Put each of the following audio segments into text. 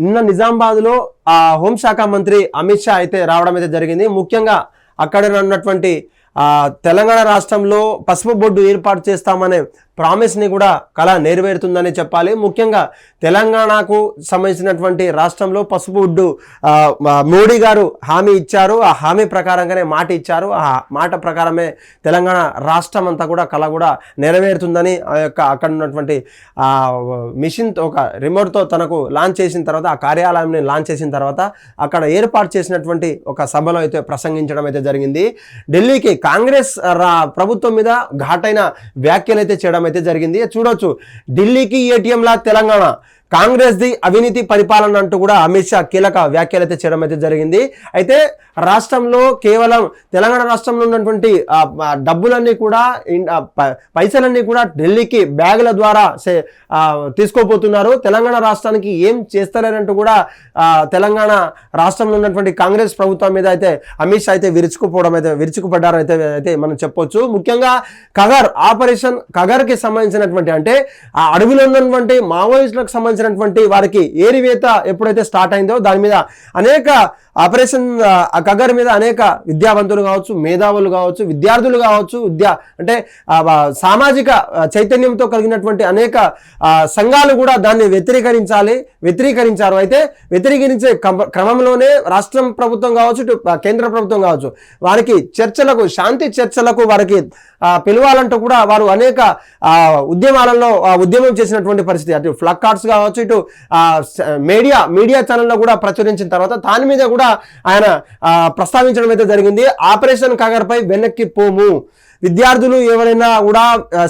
నిన్న నిజామాబాద్లో ఆ హోంశాఖ మంత్రి అమిత్ షా అయితే రావడం అయితే జరిగింది. ముఖ్యంగా అక్కడ ఉన్నటువంటి తెలంగాణ రాష్ట్రంలో పసుపు బొడ్డు ఏర్పాటు చేస్తామనే ప్రామిస్ని కూడా కళ నెరవేరుతుందని చెప్పాలి. ముఖ్యంగా తెలంగాణకు సంబంధించినటువంటి రాష్ట్రంలో పసుపు బొడ్డు మోడీ గారు హామీ ఇచ్చారు. ఆ హామీ ప్రకారంగానే మాట ఇచ్చారు. ఆ మాట ప్రకారమే తెలంగాణ రాష్ట్రం అంతా కూడా కళ కూడా నెరవేరుతుందని ఆ యొక్క అక్కడ ఉన్నటువంటి మిషన్ ఒక రిమోట్తో తనకు లాంచ్ చేసిన తర్వాత ఆ కార్యాలయాన్ని లాంచ్ చేసిన తర్వాత అక్కడ ఏర్పాటు చేసినటువంటి ఒక సభలో అయితే ప్రసంగించడం అయితే జరిగింది. ఢిల్లీకి కాంగ్రెస్ రా ప్రభుత్వం మీద ఘాటైన వ్యాఖ్యలు అయితే చేయడం అయితే జరిగింది. చూడొచ్చు. ఢిల్లీకి ఏటీఎంలా తెలంగాణ. కాంగ్రెస్ ది అవినీతి పరిపాలన అంటూ కూడా అమిత్ షా కీలక వ్యాఖ్యలు అయితే చేయడం అయితే జరిగింది. అయితే రాష్ట్రంలో కేవలం తెలంగాణ రాష్ట్రంలో ఉన్నటువంటి డబ్బులన్నీ కూడా పైసలన్నీ కూడా ఢిల్లీకి బ్యాగుల ద్వారా సే- తీసుకోపోతున్నారు తెలంగాణ రాష్ట్రానికి ఏం చేస్తారనంటూ కూడా తెలంగాణ రాష్ట్రంలో ఉన్నటువంటి కాంగ్రెస్ ప్రభుత్వం మీద అయితే అమిత్ షా అయితే విరుచుకుపోవడం అయితే విరుచుకుపడ్డారు అయితే అయితే మనం చెప్పొచ్చు. ముఖ్యంగా కగర్ ఆపరేషన్ కగర్కి సంబంధించినటువంటి అంటే ఆ అడవిలో ఉన్నటువంటి మావోయిస్టులకు సంబంధించినటువంటి వారికి ఏరివేత ఎప్పుడైతే స్టార్ట్ అయిందో దాని మీద అనేక ఆపరేషన్ ఆ కగర్ మీద అనేక విద్యావంతులు కావచ్చు మేధావులు కావచ్చు విద్యార్థులు కావచ్చు విద్యా అంటే సామాజిక చైతన్యంతో కలిగినటువంటి అనేక సంఘాలు కూడా దాన్ని వ్యతిరేకరించాలి వ్యతిరేకరించారు. అయితే వ్యతిరేకరించే క్రమంలోనే రాష్ట్రం ప్రభుత్వం కావచ్చు కేంద్ర ప్రభుత్వం కావచ్చు వారికి చర్చలకు శాంతి చర్చలకు వారికి పిలవాలంటూ కూడా వారు అనేక ఆ, ఉద్యమాలలో ఆ, ఉద్యమం చేసినటువంటి పరిస్థితి. అటు ఫ్లక్ కార్డ్స్ కావచ్చు ఇటు మీడియా మీడియా ఛానల్లో కూడా ప్రచురించిన తర్వాత దాని మీద కూడా ఆయన ప్రస్తావించడం అయితే జరిగింది. ఆపరేషన్ కాగర్పై వెనక్కి పోము. విద్యార్థులు ఎవరైనా కూడా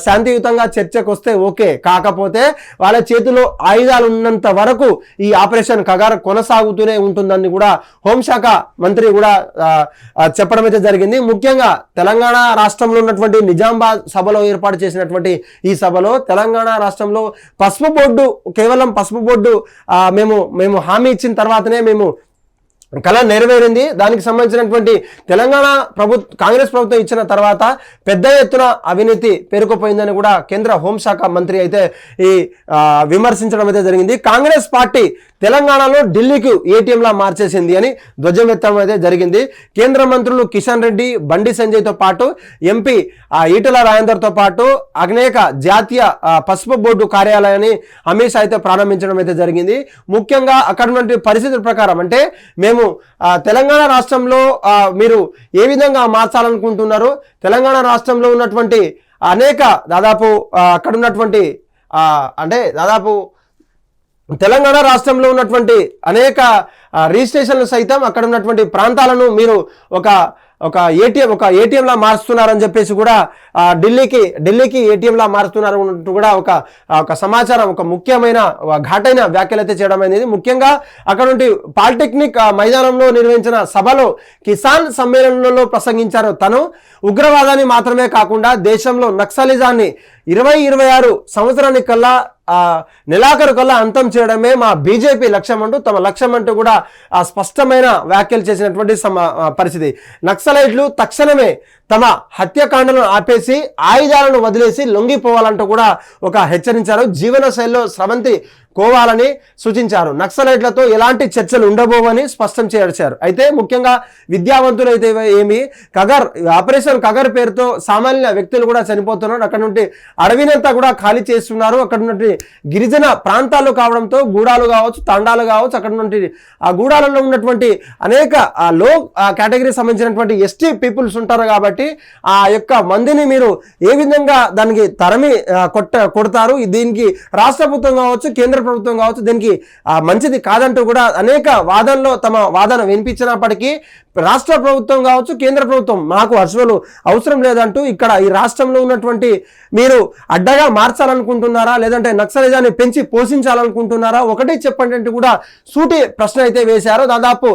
శాంతియుతంగా చర్చకు వస్తే ఓకే. కాకపోతే వాళ్ళ చేతిలో ఆయుధాలు ఉన్నంత వరకు ఈ ఆపరేషన్ కగార్ కొనసాగుతూనే ఉంటుందని కూడా హోంశాఖ మంత్రి కూడా చెప్పడం అయితే జరిగింది. ముఖ్యంగా తెలంగాణ రాష్ట్రంలో ఉన్నటువంటి నిజామాబాద్ సభలో ఏర్పాటు చేసినటువంటి ఈ సభలో తెలంగాణ రాష్ట్రంలో పసుపు బోర్డు కేవలం పసుపు బోర్డు మేము మేము హామీ ఇచ్చిన తర్వాతనే మేము కళ నెరవేరింది. దానికి సంబంధించినటువంటి తెలంగాణ ప్రభుత్వ కాంగ్రెస్ ప్రభుత్వం ఇచ్చిన తర్వాత పెద్ద ఎత్తున అవినీతి పేరుకుపోయిందని కూడా కేంద్ర హోంశాఖ మంత్రి అయితే ఈ విమర్శించడం అయితే జరిగింది. కాంగ్రెస్ పార్టీ తెలంగాణలో ఢిల్లీకి ఏటీఎంలా మార్చేసింది అని ధ్వజమెత్తం అయితే జరిగింది. కేంద్ర మంత్రులు కిషన్ రెడ్డి బండి సంజయ్తో పాటు ఎంపీ ఆ, ఈటల రాజేందర్తో పాటు అనేక జాతీయ పసుపు బోర్డు కార్యాలయాన్ని అమిత్ షా అయితే ప్రారంభించడం అయితే జరిగింది. ముఖ్యంగా అక్కడ ఉన్నటువంటి పరిస్థితుల ప్రకారం అంటే మేము తెలంగాణ రాష్ట్రంలో మీరు ఏ విధంగా మార్చాలనుకుంటున్నారు? తెలంగాణ రాష్ట్రంలో ఉన్నటువంటి అనేక దాదాపు అక్కడ ఉన్నటువంటి అంటే దాదాపు తెలంగాణ రాష్ట్రంలో ఉన్నటువంటి అనేక రిజిస్ట్రేషన్లు సైతం అక్కడ ఉన్నటువంటి ప్రాంతాలను మీరు ఒక ఒక ఏటీఎం ఒక ఏటీఎంలా మారుస్తున్నారని చెప్పేసి కూడా ఢిల్లీకి ఢిల్లీకి ఏటీఎంలా మారుస్తున్నారు అంటూ కూడా ఒక ఒక సమాచారం ఒక ముఖ్యమైన ఘాటైన వ్యాఖ్యలు అయితే చేయడం అనేది ముఖ్యంగా అక్కడ నుండి పాలిటెక్నిక్ మైదానంలో నిర్వహించిన సభలో కిసాన్ సమ్మేళనంలో ప్రసంగించారు తను. ఉగ్రవాదాన్ని మాత్రమే కాకుండా దేశంలో నక్సలిజాన్ని ఇరవై ఇరవై ఆరు సంవత్సరానికి కల్లా నెలాఖరు కల్లా అంతం చేయడమే మా బీజేపీ లక్ష్యం అంటూ తమ లక్ష్యం అంటూ కూడా స్పష్టమైన వ్యాఖ్యలు చేసినటువంటి పరిస్థితి. నక్సలైట్లు తక్షణమే తమ హత్యాకాండలను ఆపేసి ఆయుధాలను వదిలేసి లొంగిపోవాలంటూ కూడా ఒక హెచ్చరించారు. జీవన శైలిలో స్రవంతి కోవాలని సూచించారు. నక్సలైట్లతో ఎలాంటి చర్చలు ఉండబోవని స్పష్టం చేశారు. అయితే ముఖ్యంగా విద్యావంతులైతే ఏమి? కగర్ ఆపరేషన్ కగర్ పేరుతో సామాన్య వ్యక్తులు కూడా చనిపోతున్నారు. అక్కడ నుండి అడవినంతా కూడా ఖాళీ చేస్తున్నారు. అక్కడ నుండి గిరిజన ప్రాంతాలు కావడంతో గూడాలు కావచ్చు తండాలు కావచ్చు అక్కడ నుండి ఆ గూడాలలో ఉన్నటువంటి అనేక ఆ లో కేటగిరీకి కేటగిరీ సంబంధించినటువంటి ఎస్టీ పీపుల్స్ ఉంటారు కాబట్టి ఆ యొక్క మందిని మీరు ఏ విధంగా దానికి తరమి కొట్ట కొడతారు? దీనికి రాష్ట్ర ప్రభుత్వం కావచ్చు కేంద్ర ప్రభుత్వం కావచ్చు దీనికి ఆ, మంచిది కాదంటూ కూడా అనేక వాదనలో తమ వాదన వినిపించినప్పటికీ రాష్ట్ర ప్రభుత్వం కావచ్చు కేంద్ర ప్రభుత్వం. మాకు అసలు అవసరం లేదంటూ ఇక్కడ ఈ రాష్ట్రంలో ఉన్నటువంటి మీరు అడ్డగా మార్చాలనుకుంటున్నారా లేదంటే నక్సలిజాన్ని పెంచి పోషించాలనుకుంటున్నారా? ఒకటే చెప్పండి అంటే కూడా సూటి ప్రశ్న అయితే వేశారు. దాదాపు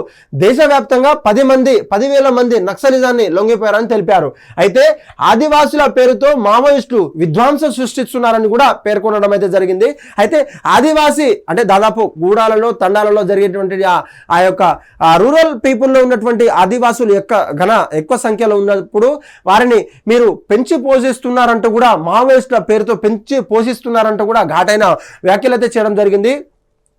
దేశవ్యాప్తంగా పది మంది పదివేల మంది నక్సలిజాన్ని లొంగిపోయారని తెలిపారు. అయితే ఆదివాసుల పేరుతో మావోయిస్టులు విధ్వంసం సృష్టిస్తున్నారని కూడా పేర్కొనడం అయితే జరిగింది. అయితే ఆదివాసి అంటే దాదాపు గూడాలలో తండాలలో జరిగేటువంటి ఆ యొక్క రూరల్ పీపుల్లో ఉన్నటువంటి ఆదివాసులు యొక్క ఘన ఎక్కువ సంఖ్యలో ఉన్నప్పుడు వారిని మీరు పెంచి పోషిస్తున్నారంటూ కూడా మావోయిస్టుల పేరుతో పెంచి పోషిస్తున్నారంటూ కూడా ఘాటైన వ్యాఖ్యలు అయితే చేయడం జరిగింది.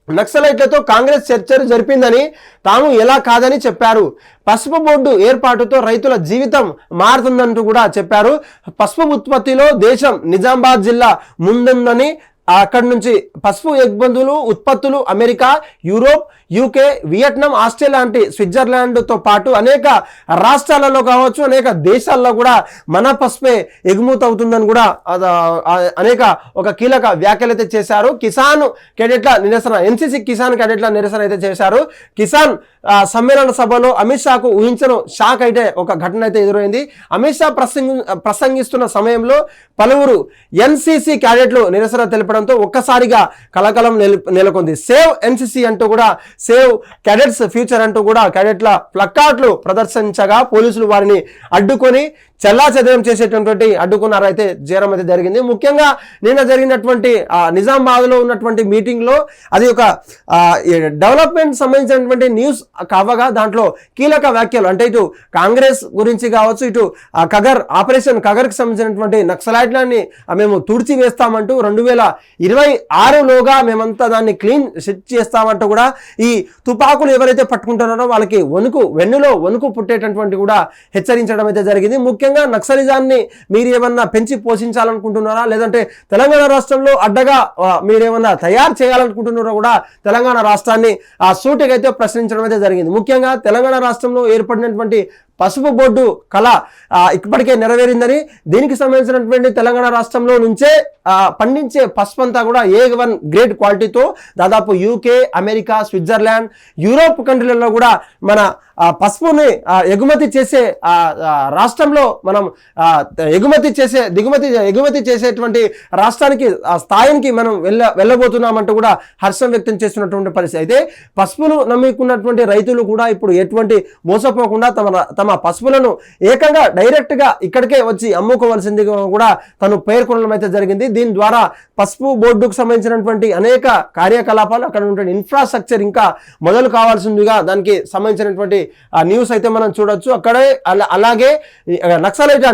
నక్సలైట్లతో కాంగ్రెస్ చర్చలు జరిపిందని తాము ఎలా కాదని చెప్పారు. పసుపు బోర్డు ఏర్పాటుతో రైతుల జీవితం మారుతుందంటూ కూడా చెప్పారు. పసుపు ఉత్పత్తిలో దేశం నిజామాబాద్ జిల్లా ముందుందని అక్కడి నుంచి పసుపు ఎగ్బందులు ఉత్పత్తులు America Europe UK Vietnam Australia లాంటి స్విట్జర్లాండ్తో పాటు అనేక రాష్ట్రాలలో కావచ్చు అనేక దేశాల్లో కూడా మన పసుపే ఎగుమతి అవుతుందని కూడా అనేక ఒక కీలక వ్యాఖ్యలు అయితే చేశారు. కిసాన్ కెడెట్ల నిరసన ఎన్సీసీ కిసాన్ కెడెట్ల నిరసన అయితే చేశారు. కిసాన్ సమ్మేళన సభలో అమిత్ షాకు ఊహించను షాక్ అయితే ఒక ఘటన అయితే ఎదురైంది. అమిత్ షా ప్రసంగి ప్రసంగిస్తున్న సమయంలో పలువురు ఎన్సీసీ క్యాడెట్లు నిరసన రావడంతో ఒక్కసారిగా కలకలం నెలకొంది. సేవ్ ఎన్సిసి అంటూ కూడా సేవ్ క్యాడెట్స్ ఫ్యూచర్ అంటూ కూడా క్యాడెట్ల ప్లకార్డులు ప్రదర్శించగా పోలీసులు వారిని అడ్డుకొని చల్లా చెదరం చేసేటటువంటి అడ్డుకున్నారు అయితే జయరం అయితే జరిగింది. ముఖ్యంగా నిన్న జరిగినటువంటి ఆ, నిజామాబాద్లో ఉన్నటువంటి మీటింగ్లో అది ఒక డెవలప్మెంట్ సంబంధించినటువంటి న్యూస్ కావగా దాంట్లో కీలక వ్యాఖ్యలు అంటే ఇటు కాంగ్రెస్ గురించి కావచ్చు ఇటు ఆ, కగర్ ఆపరేషన్ కగర్కి సంబంధించినటువంటి నక్సలైట్లని మేము తుడిచి వేస్తామంటూ రెండు వేల ఇరవై ఆరులోగా మేమంతా దాన్ని క్లీన్ సెట్ చేస్తామంటూ కూడా ఈ తుపాకులు ఎవరైతే పట్టుకుంటున్నారో వాళ్ళకి వణుకు వెన్నులో వణుకు పుట్టేటటువంటి కూడా హెచ్చరించడం అయితే జరిగింది. ముఖ్యంగా ముఖ్యంగా నక్సలిజాన్ని మీరు ఏమన్నా పెంచి పోషించాలనుకుంటున్నారా? లేదంటే తెలంగాణ రాష్ట్రంలో అడ్డగా మీరేమన్నా తయారు చేయాలనుకుంటున్నారో కూడా తెలంగాణ రాష్ట్రాన్ని ఆ సూటిగా అయితే ప్రశ్నించడం అయితే జరిగింది. ముఖ్యంగా తెలంగాణ రాష్ట్రంలో ఏర్పడినటువంటి పసుపు బోర్డు కళ ఇప్పటికే నెరవేరిందని దీనికి సంబంధించినటువంటి తెలంగాణ రాష్ట్రంలో నుంచే పండించే పసుపు అంతా కూడా ఏ వన్ గ్రేట్ క్వాలిటీతో దాదాపు యూకే అమెరికా స్విట్జర్లాండ్ యూరోప్ కంట్రీలలో కూడా మన పసుపుని ఎగుమతి చేసే రాష్ట్రంలో మనం ఎగుమతి చేసే దిగుమతి ఎగుమతి చేసేటువంటి రాష్ట్రానికి ఆ స్థాయికి మనం వెళ్ళ వెళ్ళబోతున్నామంటూ కూడా హర్షం వ్యక్తం చేస్తున్నటువంటి పరిస్థితి. అయితే పసుపును నమ్ముకున్నటువంటి రైతులు కూడా ఇప్పుడు ఎటువంటి మోసపోకుండా తమ తమ పసుపులను ఏకంగా డైరెక్ట్గా ఇక్కడికే వచ్చి అమ్ముకోవాల్సిందిగా కూడా తను పేర్కొనడం అయితే జరిగింది. దీని ద్వారా పసుపు బోర్డుకు సంబంధించినటువంటి అనేక కార్యకలాపాలు అక్కడ ఉన్నటువంటి ఇన్ఫ్రాస్ట్రక్చర్ ఇంకా మొదలు కావాల్సిందిగా దానికి సంబంధించినటువంటి ఆ న్యూస్ అయితే మనం చూడొచ్చు. అక్కడే అలా- అలాగే నక్సలైట్